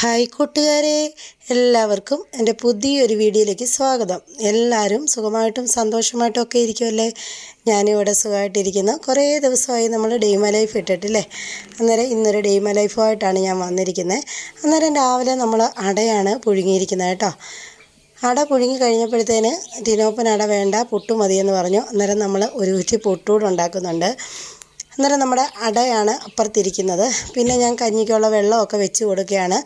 Hi കൂട്ടുകാരെ എല്ലാവർക്കും എന്റെ പുതിയൊരു വീഡിയോയിലേക്ക് സ്വാഗതം. എല്ലാവരും സുഖമായിട്ടും സന്തോഷമായിട്ടും ഒക്കെ ഇരിക്കുമല്ലേ ഞാനിവിടെ സുഖമായിട്ടിരിക്കുന്നു. കുറേ ദിവസമായി നമ്മൾ ഡെയ്മ ലൈഫ് ഇട്ടിട്ടില്ലേ? അന്നേരം ഇന്നൊരു ഡെയ്മ ലൈഫുമായിട്ടാണ് ഞാൻ വന്നിരിക്കുന്നത്. അന്നേരം രാവിലെ നമ്മൾ അടയാണ് പുഴുങ്ങിയിരിക്കുന്നത് കേട്ടോ. അട പുഴുങ്ങി കഴിഞ്ഞപ്പോഴത്തേന് ടിനോപ്പൻ അട വേണ്ട പുട്ട് മതിയെന്ന് പറഞ്ഞു. അന്നേരം നമ്മൾ ഒരു കുറ്റി പുട്ടുകൂടെ ഉണ്ടാക്കുന്നുണ്ട് അന്നേരം നമ്മുടെ അടയാണ് അപ്പുറത്തിരിക്കുന്നത്. പിന്നെ ഞാൻ കഞ്ഞിക്കുള്ള വെള്ളമൊക്കെ വെച്ച് കൊടുക്കുകയാണ്.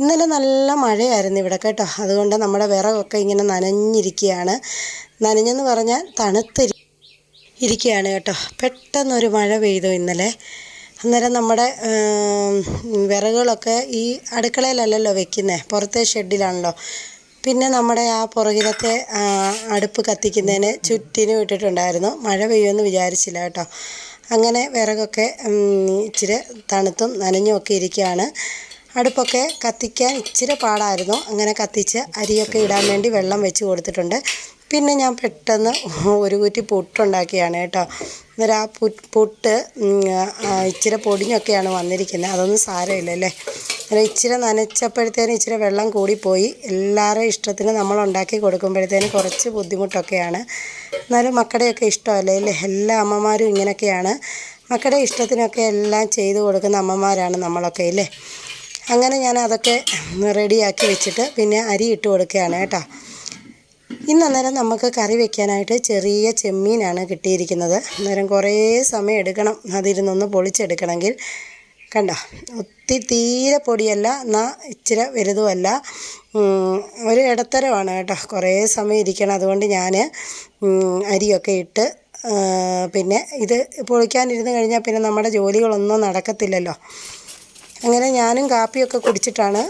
ഇന്നലെ നല്ല മഴയായിരുന്നു ഇവിടെ കേട്ടോ. അതുകൊണ്ട് നമ്മുടെ വിറകൊക്കെ ഇങ്ങനെ നനഞ്ഞിരിക്കുകയാണ്. നനഞ്ഞെന്ന് പറഞ്ഞാൽ തണുത്തിരി ഇരിക്കുകയാണ് കേട്ടോ. പെട്ടെന്നൊരു മഴ പെയ്തു ഇന്നലെ. അന്നേരം നമ്മുടെ വിറകുകളൊക്കെ ഈ അടുക്കളയിലല്ലല്ലോ വെക്കുന്നത് പുറത്തെ ഷെഡിലാണല്ലോ. പിന്നെ നമ്മുടെ ആ പുറകിലത്തെ അടുപ്പ് കത്തിക്കുന്നതിന് ചുറ്റിനും ഇട്ടിട്ടുണ്ടായിരുന്നു. മഴ പെയ്യുമെന്ന് വിചാരിച്ചില്ല കേട്ടോ. അങ്ങനെ വിറകൊക്കെ ഇച്ചിരി തണുത്തും നനഞ്ഞുമൊക്കെ ഇരിക്കുകയാണ്. അടുപ്പൊക്കെ കത്തിക്കാൻ ഇച്ചിരി പാടായിരുന്നു. അങ്ങനെ കത്തിച്ച് അരിയൊക്കെ ഇടാൻ വേണ്ടി വെള്ളം വെച്ച് കൊടുത്തിട്ടുണ്ട്. പിന്നെ ഞാൻ പെട്ടെന്ന് ഒരു കുറ്റി പുട്ടുണ്ടാക്കിയാണ് കേട്ടോ. അന്നേരം ആ പുട്ട് ഇച്ചിരി പൊടിഞ്ഞൊക്കെയാണ് വന്നിരിക്കുന്നത്. അതൊന്നും സാരമില്ലല്ലേ. അങ്ങനെ ഇച്ചിരി നനച്ചപ്പോഴത്തേനും ഇച്ചിരി വെള്ളം കൂടിപ്പോയി. എല്ലാവരുടെ ഇഷ്ടത്തിന് നമ്മൾ ഉണ്ടാക്കി കൊടുക്കുമ്പോഴത്തേനും കുറച്ച് ബുദ്ധിമുട്ടൊക്കെയാണ്. എന്നാലും മക്കളുടെയൊക്കെ ഇഷ്ടമല്ലേ അല്ലേ? എല്ലാ അമ്മമാരും ഇങ്ങനെയൊക്കെയാണ്. മക്കളുടെ ഇഷ്ടത്തിനൊക്കെ എല്ലാം ചെയ്തു കൊടുക്കുന്ന അമ്മമാരാണ് നമ്മളൊക്കെ ഇല്ലേ? അങ്ങനെ ഞാൻ അതൊക്കെ റെഡിയാക്കി വെച്ചിട്ട് പിന്നെ അരി ഇട്ട് കൊടുക്കുകയാണ് കേട്ടോ. ഇന്ന് അന്നേരം നമുക്ക് കറി വെക്കാനായിട്ട് ചെറിയ ചെമ്മീനാണ് കിട്ടിയിരിക്കുന്നത്. അന്നേരം കുറേ സമയം എടുക്കണം. അതിരുന്നൊന്ന് പൊളിച്ചെടുക്കണമെങ്കിൽ. കണ്ട? ഒത്തിരി തീരെ പൊടിയല്ല. എന്നാൽ ഇച്ചിരി വലുതുമല്ല. ഒരു ഇടത്തരമാണ് കേട്ടോ. കുറേ സമയം ഇരിക്കണം. അതുകൊണ്ട് ഞാൻ അരിയൊക്കെ ഇട്ട് പിന്നെ ഇത് പൊളിക്കാനിരുന്ന് കഴിഞ്ഞാൽ പിന്നെ നമ്മുടെ ജോലികളൊന്നും നടക്കത്തില്ലല്ലോ. അങ്ങനെ ഞാനും കാപ്പിയൊക്കെ കുടിച്ചിട്ടാണ്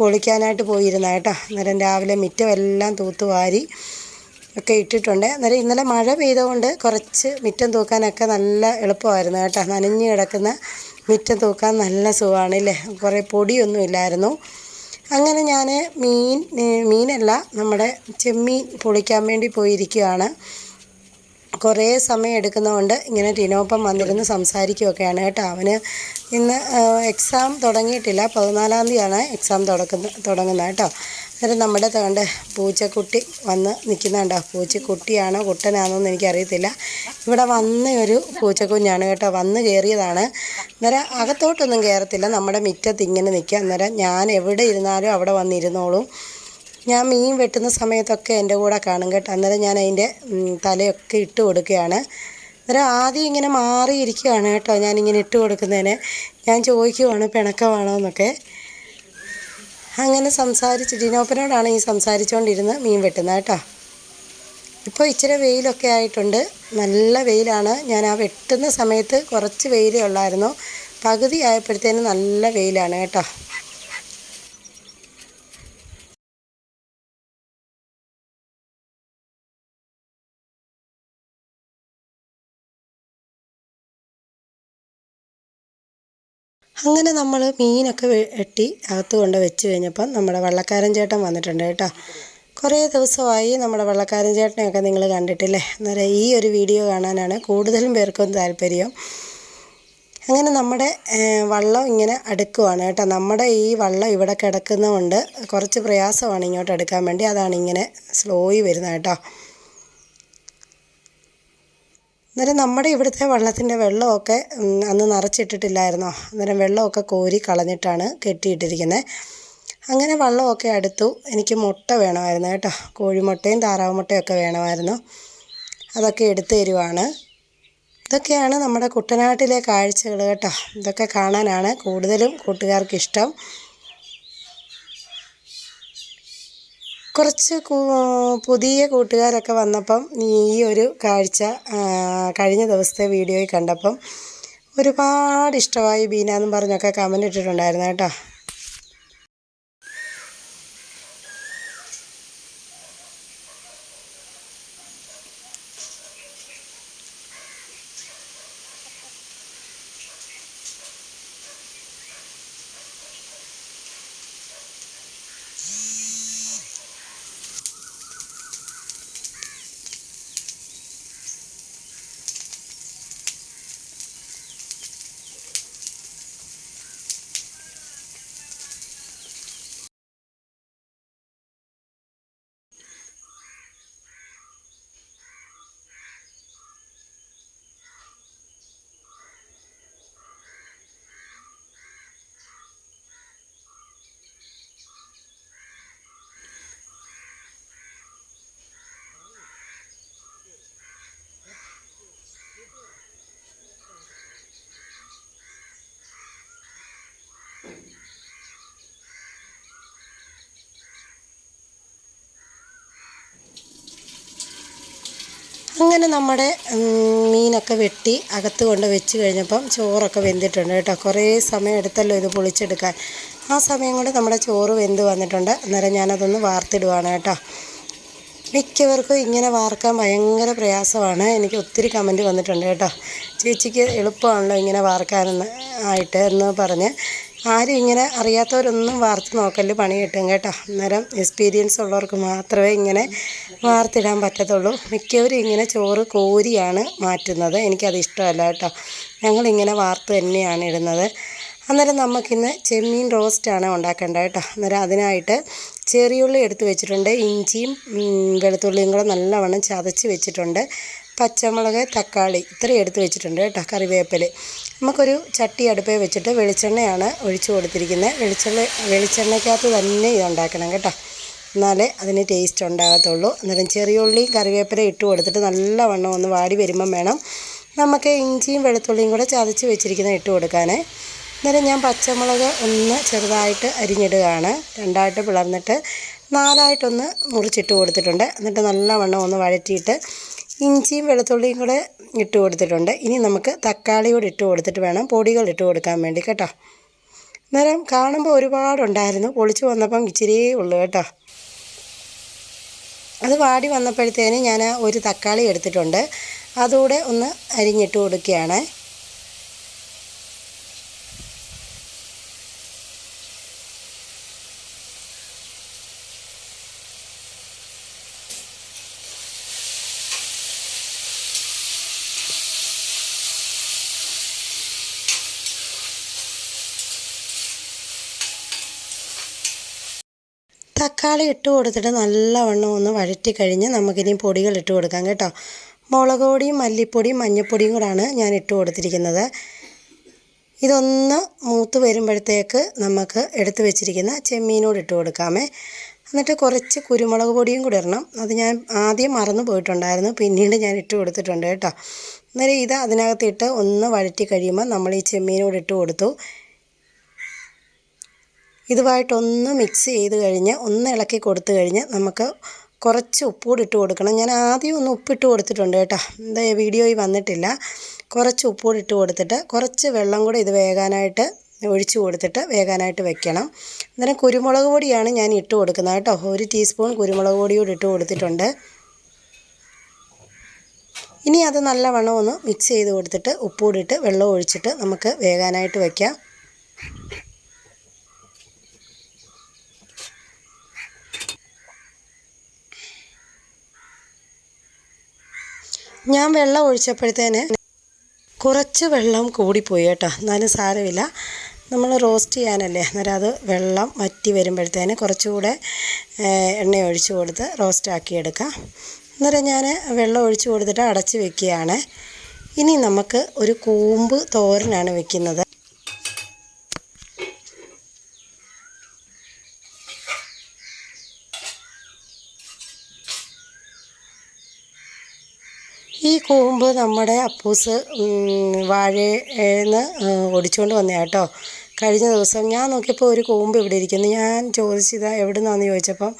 പൊളിക്കാനായിട്ട് പോയിരുന്നത് കേട്ടോ. അന്നേരം രാവിലെ മുറ്റമെല്ലാം തൂത്ത് വാരി ഒക്കെ ഇട്ടിട്ടുണ്ട്. അന്നേരം ഇന്നലെ മഴ പെയ്തുകൊണ്ട് കുറച്ച് മുറ്റം തൂക്കാനൊക്കെ നല്ല എളുപ്പമായിരുന്നു കേട്ടോ. നനഞ്ഞ് കിടക്കുന്ന മുറ്റം തൂക്കാൻ നല്ല സുഖമാണ് ഇല്ലേ? കുറേ പൊടിയൊന്നും ഇല്ലായിരുന്നു. അങ്ങനെ ഞാൻ മീൻ മീനല്ല നമ്മുടെ ചെമ്മീൻ പൊളിക്കാൻ വേണ്ടി പോയിരിക്കുകയാണ്. കുറേ സമയം എടുക്കുന്നതുകൊണ്ട് ഇങ്ങനെ ടിനോപ്പം വന്നിരുന്ന് സംസാരിക്കുകയൊക്കെയാണ് കേട്ടോ. അവന് ഇന്ന് എക്സാം തുടങ്ങിയിട്ടില്ല. പതിനാലാം തീയതിയാണ് എക്സാം തുടക്കുന്ന തുടങ്ങുന്നത് കേട്ടോ. അന്നേരം നമ്മുടെ തണ്ട് പൂച്ചക്കുട്ടി വന്ന് നിൽക്കുന്നുണ്ടോ. പൂച്ചക്കുട്ടിയാണോ കുട്ടനാണോ എന്ന് എനിക്കറിയത്തില്ല. ഇവിടെ വന്ന ഒരു പൂച്ചക്കുഞ്ഞാണ് കേട്ടോ. വന്ന് കയറിയതാണ്. അന്നേരം അകത്തോട്ടൊന്നും കയറത്തില്ല. നമ്മുടെ മുറ്റത്ത് ഇങ്ങനെ നിൽക്കുക. അന്നേരം ഞാൻ എവിടെ ഇരുന്നാലും അവിടെ വന്നിരുന്നോളും. ഞാൻ മീൻ വെട്ടുന്ന സമയത്തൊക്കെ എന്റെ കൂടെ കാണും കേട്ടോ. അന്നേരം ഞാൻ അതിന്റെ തലയൊക്കെ ഇട്ട് കൊടുക്കുകയാണ്. അന്നേരം ആദ്യം ഇങ്ങനെ മാറിയിരിക്കുകയാണ് കേട്ടോ ഞാനിങ്ങനെ ഇട്ട് കൊടുക്കുന്നതിന്. ഞാൻ ചോദിക്കുവാണ് പിണക്കമാണോ? എന്നൊക്കെ. അങ്ങനെ സംസാരിച്ച് ഡിനോപ്പനോടാണ് ഈ സംസാരിച്ചുകൊണ്ടിരുന്ന് മീൻ വെട്ടുന്നത് കേട്ടോ. ഇപ്പോൾ ഇച്ചിരി വെയിലൊക്കെ ആയിട്ടുണ്ട്. നല്ല വെയിലാണ്. ഞാൻ ആ വെട്ടുന്ന സമയത്ത് കുറച്ച് വെയിലേ ഉള്ളായിരുന്നു. പകുതി ആയപ്പോഴത്തേനും നല്ല വെയിലാണ് കേട്ടോ. അങ്ങനെ നമ്മൾ മീനൊക്കെ വെട്ടി അകത്ത് കൊണ്ട് വെച്ച് കഴിഞ്ഞപ്പം നമ്മുടെ വള്ളക്കാരൻ ചേട്ടൻ വന്നിട്ടുണ്ട് കേട്ടോ. കുറേ ദിവസമായി നമ്മുടെ വള്ളക്കാരൻ ചേട്ടനെയൊക്കെ നിങ്ങൾ കണ്ടിട്ടില്ലേ? അന്നേരം ഈ ഒരു വീഡിയോ കാണാനാണ് കൂടുതലും പേർക്കും താല്പര്യം. അങ്ങനെ നമ്മുടെ വള്ളം ഇങ്ങനെ അടുക്കുവാണ് കേട്ടോ. നമ്മുടെ ഈ വള്ളം ഇവിടെ കിടക്കുന്നതുകൊണ്ട് കുറച്ച് പ്രയാസമാണ് ഇങ്ങോട്ട് എടുക്കാൻ വേണ്ടി. അതാണ് ഇങ്ങനെ സ്ലോയി വരുന്നത് കേട്ടോ. അന്നേരം നമ്മുടെ ഇവിടുത്തെ വള്ളത്തിന്റെ വെള്ളമൊക്കെ അന്ന് നിറച്ചിട്ടിട്ടില്ലായിരുന്നോ? അന്നേരം വെള്ളമൊക്കെ കോരി കളഞ്ഞിട്ടാണ് കെട്ടിയിട്ടിരിക്കുന്നത് അങ്ങനെ വള്ളമൊക്കെ അടുത്തു. എനിക്ക് മുട്ട വേണമായിരുന്നു കേട്ടോ. കോഴിമുട്ടയും താറാവ് മുട്ടയും ഒക്കെ വേണമായിരുന്നു. അതൊക്കെ എടുത്തു തരുവാണ്. ഇതൊക്കെയാണ് നമ്മുടെ കുട്ടനാട്ടിലെ കാഴ്ചകൾ കേട്ടോ. ഇതൊക്കെ കാണാനാണ് കൂടുതലും കൂട്ടുകാർക്ക് കുറച്ച് പുതിയ കൂട്ടുകാരൊക്കെ വന്നപ്പം ഈ ഒരു കാഴ്ച കഴിഞ്ഞ ദിവസത്തെ വീഡിയോയിൽ കണ്ടപ്പം ഒരുപാട് ഇഷ്ടമായി ബീന എന്നും പറഞ്ഞൊക്കെ കമന്റ് ഇട്ടിട്ടുണ്ടായിരുന്നു കേട്ടോ. അങ്ങനെ നമ്മുടെ മീനൊക്കെ വെട്ടി അകത്ത് കൊണ്ട് വെച്ച് കഴിഞ്ഞപ്പം ചോറൊക്കെ വെന്തിട്ടുണ്ട് കേട്ടോ. കുറേ സമയം എടുത്തല്ലോ ഇത് പൊളിച്ചെടുക്കാൻ. ആ സമയം കൊണ്ട് നമ്മുടെ ചോറ് വെന്ത് വന്നിട്ടുണ്ട്. അന്നേരം ഞാനതൊന്ന് വാർത്തിടുവാണ് കേട്ടോ. മിക്കവർക്കും ഇങ്ങനെ വാർക്കാൻ ഭയങ്കര പ്രയാസമാണ്. എനിക്ക് ഒത്തിരി കമന്റ് വന്നിട്ടുണ്ട് കേട്ടോ. ചേച്ചിക്ക് എളുപ്പമാണല്ലോ ഇങ്ങനെ വാർക്കാനെന്ന് ആയിട്ട് എന്ന് പറഞ്ഞ്. ആരും ഇങ്ങനെ അറിയാത്തവരൊന്നും വാർത്ത് നോക്കൽ പണി കിട്ടും കേട്ടോ. അന്നേരം എക്സ്പീരിയൻസ് ഉള്ളവർക്ക് മാത്രമേ ഇങ്ങനെ വാർത്തിടാൻ പറ്റത്തുള്ളൂ. മിക്കവരും ഇങ്ങനെ ചോറ് കോരിയാണ് മാറ്റുന്നത്. എനിക്കത് ഇഷ്ടമല്ല കേട്ടോ. ഞങ്ങളിങ്ങനെ വാർത്ത് തന്നെയാണ് ഇടുന്നത്. അന്നേരം നമുക്കിന്ന് ചെമ്മീൻ റോസ്റ്റാണ് ഉണ്ടാക്കേണ്ടത് കേട്ടോ. അന്നേരം അതിനായിട്ട് ചെറിയുള്ളി എടുത്ത് വെച്ചിട്ടുണ്ട്. ഇഞ്ചിയും വെളുത്തുള്ളിയും കൂടെ നല്ലവണ്ണം ചതച്ച് വെച്ചിട്ടുണ്ട്. പച്ചമുളക് തക്കാളി ഇത്രയും എടുത്ത് വെച്ചിട്ടുണ്ട് കേട്ടോ കറിവേപ്പില. നമുക്കൊരു ചട്ടി അടുപ്പേ വെച്ചിട്ട് വെളിച്ചെണ്ണയാണ് ഒഴിച്ചു കൊടുത്തിരിക്കുന്നത്. വെളിച്ചെണ്ണ വെളിച്ചെണ്ണയ്ക്കകത്ത് തന്നെ ഇത് ഉണ്ടാക്കണം കേട്ടോ. എന്നാലേ അതിന് ടേസ്റ്റ് ഉണ്ടാകത്തുള്ളൂ. അന്നേരം ചെറിയ ഉള്ളിയും കറിവേപ്പില ഇട്ട് കൊടുത്തിട്ട് നല്ലവണ്ണം ഒന്ന് വാടി വരുമ്പം വേണം നമുക്ക് ഇഞ്ചിയും വെളുത്തുള്ളിയും കൂടെ ചതച്ച് വെച്ചിരിക്കുന്നത് ഇട്ട് കൊടുക്കാനേ. അന്നേരം ഞാൻ പച്ചമുളക് ഒന്ന് ചെറുതായിട്ട് അരിഞ്ഞിടുകയാണ്. രണ്ടായിട്ട് പിളർന്നിട്ട് നാലായിട്ടൊന്ന് മുറിച്ചിട്ട് കൊടുത്തിട്ടുണ്ട്. എന്നിട്ട് നല്ലവണ്ണം ഒന്ന് വഴറ്റിയിട്ട് ഇഞ്ചിയും വെളുത്തുള്ളിയും കൂടെ ഇട്ട് കൊടുത്തിട്ടുണ്ട്. ഇനി നമുക്ക് തക്കാളി കൂടി ഇട്ട് കൊടുത്തിട്ട് വേണം പൊടികൾ ഇട്ട് കൊടുക്കാൻ വേണ്ടി കേട്ടോ. അന്നേരം കാണുമ്പോൾ ഒരുപാടുണ്ടായിരുന്നു. പൊളിച്ചു വന്നപ്പം ഇച്ചിരിയേ ഉള്ളൂ കേട്ടോ. അത് വാടി വന്നപ്പോഴത്തേന് ഞാൻ ഒരു തക്കാളി എടുത്തിട്ടുണ്ട്. അതുകൂടെ ഒന്ന് അരിഞ്ഞിട്ട് കൊടുക്കുകയാണ്. തക്കാളി ഇട്ട് കൊടുത്തിട്ട് നല്ലവണ്ണം ഒന്ന് വഴറ്റി കഴിഞ്ഞ് നമുക്കിനി പൊടികൾ ഇട്ട് കൊടുക്കാം കേട്ടോ. മുളക് പൊടിയും മല്ലിപ്പൊടിയും മഞ്ഞൾപ്പൊടിയും കൂടാണ് ഞാൻ ഇട്ട് കൊടുത്തിരിക്കുന്നത്. ഇതൊന്ന് മൂത്ത് വരുമ്പോഴത്തേക്ക് നമുക്ക് എടുത്തു വെച്ചിരിക്കുന്ന ചെമ്മീനോട് ഇട്ട് കൊടുക്കാമേ. എന്നിട്ട് കുറച്ച് കുരുമുളക് പൊടിയും കൂടി ഇടണം. അത് ഞാൻ ആദ്യം മറന്നു പോയിട്ടുണ്ടായിരുന്നു. പിന്നീട് ഞാൻ ഇട്ട് കൊടുത്തിട്ടുണ്ട് കേട്ടോ. അന്നേരം ഇത് അതിനകത്തിട്ട് ഒന്ന് വഴറ്റി കഴിയുമ്പോൾ നമ്മൾ ഈ ചെമ്മീനോട് ഇട്ട് കൊടുത്തു. ഇതുമായിട്ടൊന്ന് മിക്സ് ചെയ്ത് കഴിഞ്ഞ് ഒന്ന് ഇളക്കി കൊടുത്തു കഴിഞ്ഞ് നമുക്ക് കുറച്ച് ഉപ്പുകൂടി ഇട്ട് കൊടുക്കണം. ഞാൻ ആദ്യം ഒന്ന് ഉപ്പിട്ട് കൊടുത്തിട്ടുണ്ട് കേട്ടോ. എന്താ വീഡിയോയിൽ വന്നിട്ടില്ല. കുറച്ച് ഉപ്പുകൂടി ഇട്ട് കൊടുത്തിട്ട് കുറച്ച് വെള്ളം കൂടി ഇത് വേകാനായിട്ട് ഒഴിച്ച് കൊടുത്തിട്ട് വേകാനായിട്ട് വെക്കണം. അന്നേരം കുരുമുളക് പൊടിയാണ് ഞാൻ ഇട്ട് കൊടുക്കുന്നത് കേട്ടോ. ഒരു ടീസ്പൂൺ കുരുമുളക് പൊടി കൂടി ഇട്ട് കൊടുത്തിട്ടുണ്ട്. ഇനി അത് നല്ലവണ്ണം ഒന്ന് മിക്സ് ചെയ്ത് കൊടുത്തിട്ട് ഉപ്പുകൂടിയിട്ട് വെള്ളം ഒഴിച്ചിട്ട് നമുക്ക് വേകാനായിട്ട് വെക്കാം. ഞാൻ വെള്ളം ഒഴിച്ചപ്പോഴത്തേന് കുറച്ച് വെള്ളം കൂടിപ്പോയി കേട്ടോ. എന്നാലും സാരമില്ല. നമ്മൾ റോസ്റ്റ് ചെയ്യാനല്ലേ? അന്നേരം അത് വെള്ളം വറ്റി വരുമ്പോഴത്തേന് കുറച്ചുകൂടെ എണ്ണ ഒഴിച്ചു കൊടുത്ത് റോസ്റ്റാക്കി എടുക്കാം. അന്നേരം ഞാൻ വെള്ളം ഒഴിച്ചു കൊടുത്തിട്ട് അടച്ച് വെക്കുകയാണ്. ഇനി നമുക്ക് ഒരു കൂമ്പ് തോരനാണ് വെക്കുന്നത്. ഈ കൂമ്പ് നമ്മുടെ അപ്പൂസ് വാഴേന്ന് ഒടിച്ചുകൊണ്ട് വന്നേ കേട്ടോ കഴിഞ്ഞ ദിവസം ഞാൻ നോക്കിയപ്പോൾ ഒരു കൂമ്പ് ഇവിടെ ഇരിക്കുന്നു. ഞാൻ ചോദിച്ചത് എവിടെ നിന്നാന്ന് ചോദിച്ചപ്പം?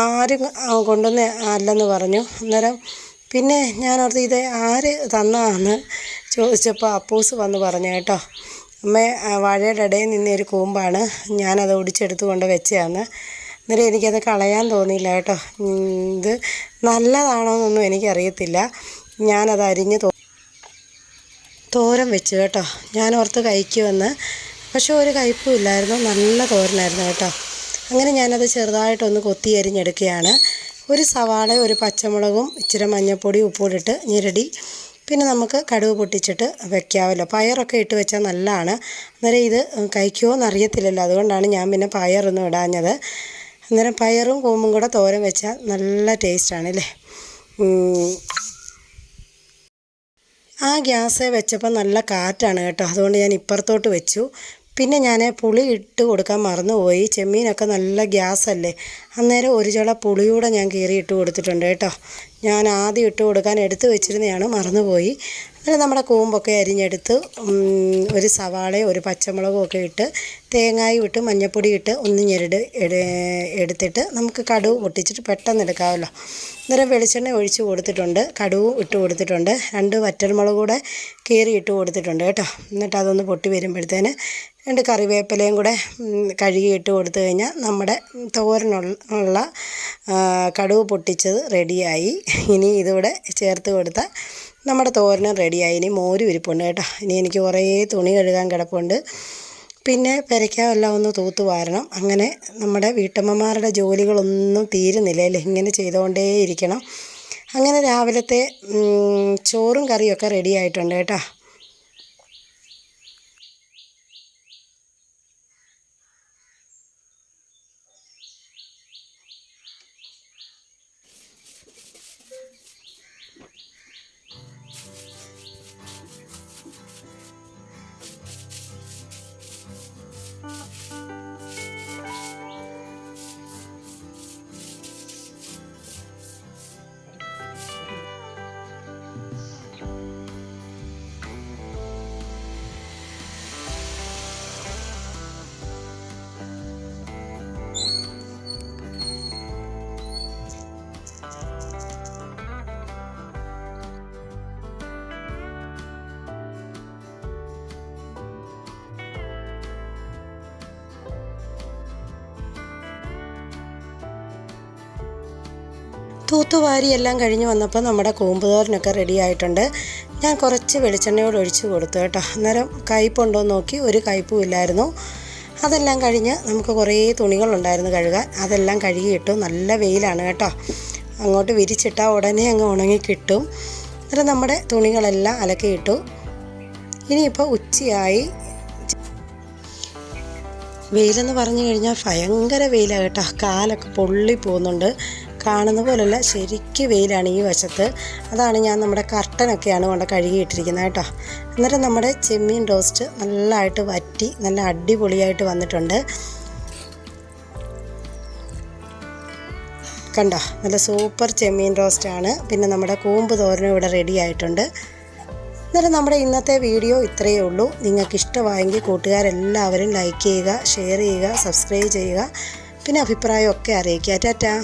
ആരും കൊണ്ടുവന്ന് അല്ലെന്ന് പറഞ്ഞു. അന്നേരം പിന്നെ ഞാൻ ഓർത്ത് ഇത് ആര് തന്നാന്ന് ചോദിച്ചപ്പോൾ അപ്പൂസ് വന്ന് പറഞ്ഞു കേട്ടോ അമ്മ വാഴയുടെ ഇടയിൽ നിന്ന ഒരു കൂമ്പാണ്. ഞാനത് ഒടിച്ചെടുത്ത് കൊണ്ട് വെച്ചതാണ് അന്നേരം എനിക്കത് കളയാൻ തോന്നിയില്ല കേട്ടോ ഇത് നല്ലതാണോ എന്നൊന്നും എനിക്കറിയത്തില്ല. ഞാനത് അരിഞ്ഞ് തോ തോരൻ വെച്ച് കേട്ടോ. ഞാൻ ഓർത്ത് കഴിക്കുമെന്ന്. പക്ഷെ ഒരു കയ്പും ഇല്ലായിരുന്നു. നല്ല തോരനായിരുന്നു കേട്ടോ. അങ്ങനെ ഞാനത് ചെറുതായിട്ടൊന്ന് കൊത്തി അരിഞ്ഞെടുക്കുകയാണ്. ഒരു സവാള ഒരു പച്ചമുളകും ഇച്ചിരി മഞ്ഞൾപ്പൊടി ഉപ്പൂടിട്ട് ഞെരടി പിന്നെ നമുക്ക് കടുക് പൊട്ടിച്ചിട്ട് വെക്കാമല്ലോ. പയറൊക്കെ ഇട്ട് വെച്ചാൽ നല്ലതാണ്. അന്നേരം ഇത് കഴിക്കുമോ എന്നറിയത്തില്ലല്ലോ അതുകൊണ്ടാണ് ഞാൻ പിന്നെ പയറൊന്നും ഇടാഞ്ഞത്. അന്നേരം പയറും കൂമ്പും കൂടെ തോരം വെച്ചാൽ നല്ല ടേസ്റ്റാണ് അല്ലേ? ഗ്യാസ് വെച്ചപ്പോൾ നല്ല കാറ്റാണ് കേട്ടോ. അതുകൊണ്ട് ഞാൻ ഇപ്പുറത്തോട്ട് വെച്ചു. പിന്നെ ഞാൻ പുളി ഇട്ട് കൊടുക്കാൻ മറന്നുപോയി. ചെമ്മീനൊക്കെ നല്ല ഗ്യാസ് ഗ്യാസല്ലേ. അന്നേരം ഒരു ചുള പുളിയൂടെ ഞാൻ കീറി ഇട്ട് കൊടുത്തിട്ടുണ്ട് കേട്ടോ. ഞാൻ ആദ്യം ഇട്ട് കൊടുക്കാൻ എടുത്തു വെച്ചിരുന്നതാണ് മറന്നുപോയി. എന്നിട്ട് നമ്മുടെ കൂമ്പൊക്കെ അരിഞ്ഞെടുത്ത് ഒരു സവാളയും ഒരു പച്ചമുളകും ഒക്കെ ഇട്ട് തേങ്ങായും ഇട്ട് മഞ്ഞൾപ്പൊടി ഇട്ട് ഒന്ന് ഞെരട് എടുത്തിട്ട് നമുക്ക് കടുവ് പൊട്ടിച്ചിട്ട് പെട്ടെന്ന് എടുക്കാമല്ലോ. അന്നേരം വെളിച്ചെണ്ണ ഒഴിച്ച് കൊടുത്തിട്ടുണ്ട് കടുവും ഇട്ട് കൊടുത്തിട്ടുണ്ട് രണ്ട് വറ്റൽമുളക് കൂടെ കീറി ഇട്ട് കൊടുത്തിട്ടുണ്ട് കേട്ടോ. എന്നിട്ട് അതൊന്ന് പൊട്ടി വരുമ്പോഴത്തേന് രണ്ട് കറിവേപ്പിലയും കൂടെ കഴുകി ഇട്ട് കൊടുത്തു കഴിഞ്ഞാൽ നമ്മുടെ തോരനുള്ള കടുവ് പൊട്ടിച്ചത് റെഡിയായി ഇനി ഇതിവിടെ ചേർത്ത് കൊടുത്താൽ നമ്മുടെ തോരനും റെഡിയായി ഇനി മോര് ഇരിപ്പുണ്ട് കേട്ടോ. ഇനി എനിക്ക് കുറേ തുണി കഴുകാൻ കിടപ്പുണ്ട്. പിന്നെ പെരയ്ക്കാവെല്ലാം ഒന്ന് തൂത്ത് വാരണം. അങ്ങനെ നമ്മുടെ വീട്ടമ്മമാരുടെ ജോലികളൊന്നും തീരുന്നില്ല ഇങ്ങനെ ചെയ്തുകൊണ്ടേയിരിക്കണം അങ്ങനെ രാവിലത്തെ ചോറും കറിയൊക്കെ റെഡി ആയിട്ടുണ്ട് കേട്ടോ. തൂത്തുവാരി എല്ലാം കഴിഞ്ഞ് വന്നപ്പോൾ നമ്മുടെ കൂമ്പുതോരനൊക്കെ റെഡി ആയിട്ടുണ്ട്. ഞാൻ കുറച്ച് വെളിച്ചെണ്ണയോട് ഒഴിച്ച് കൊടുത്തു കേട്ടോ. അന്നേരം കയ്പുണ്ടോ നോക്കി ഒരു കയ്പും ഇല്ലായിരുന്നു. അതെല്ലാം കഴിഞ്ഞ് നമുക്ക് കുറേ തുണികളുണ്ടായിരുന്നു കഴുകാൻ. അതെല്ലാം കഴുകിയിട്ടു നല്ല വെയിലാണ് കേട്ടോ. അങ്ങോട്ട് വിരിച്ചിട്ടാൽ ഉടനെ അങ്ങ് ഉണങ്ങി കിട്ടും. അന്നേരം നമ്മുടെ തുണികളെല്ലാം അലക്കിയിട്ടു. ഇനിയിപ്പോൾ ഉച്ചയായി. വെയിലെന്ന് പറഞ്ഞു കഴിഞ്ഞാൽ ഭയങ്കര വെയിലാണ് കേട്ടോ. കാലൊക്കെ പൊള്ളി പോകുന്നുണ്ട് കാണുന്ന പോലല്ല ശരിക്ക് വെയിലാണ് ഈ വശത്ത്. അതാണ് ഞാൻ നമ്മുടെ കർട്ടനൊക്കെയാണ് കൊണ്ട് കഴുകിയിട്ടിരിക്കുന്നത് കേട്ടോ. അന്നേരം നമ്മുടെ ചെമ്മീൻ റോസ്റ്റ് നല്ലതായിട്ട് വറ്റി നല്ല അടിപൊളിയായിട്ട് വന്നിട്ടുണ്ട്. കണ്ടോ നല്ല സൂപ്പർ ചെമ്മീൻ റോസ്റ്റാണ്. പിന്നെ നമ്മുടെ കൂമ്പ് തോരനും ഇവിടെ റെഡി ആയിട്ടുണ്ട്. അന്നേരം നമ്മുടെ ഇന്നത്തെ വീഡിയോ ഇത്രയേ ഉള്ളൂ. നിങ്ങൾക്ക് ഇഷ്ടമായെങ്കിൽ കൂട്ടുകാരെല്ലാവരും ലൈക്ക് ചെയ്യുക ഷെയർ ചെയ്യുക സബ്സ്ക്രൈബ് ചെയ്യുക. പിന്നെ അഭിപ്രായമൊക്കെ അറിയിക്കുക. ടാറ്റാ.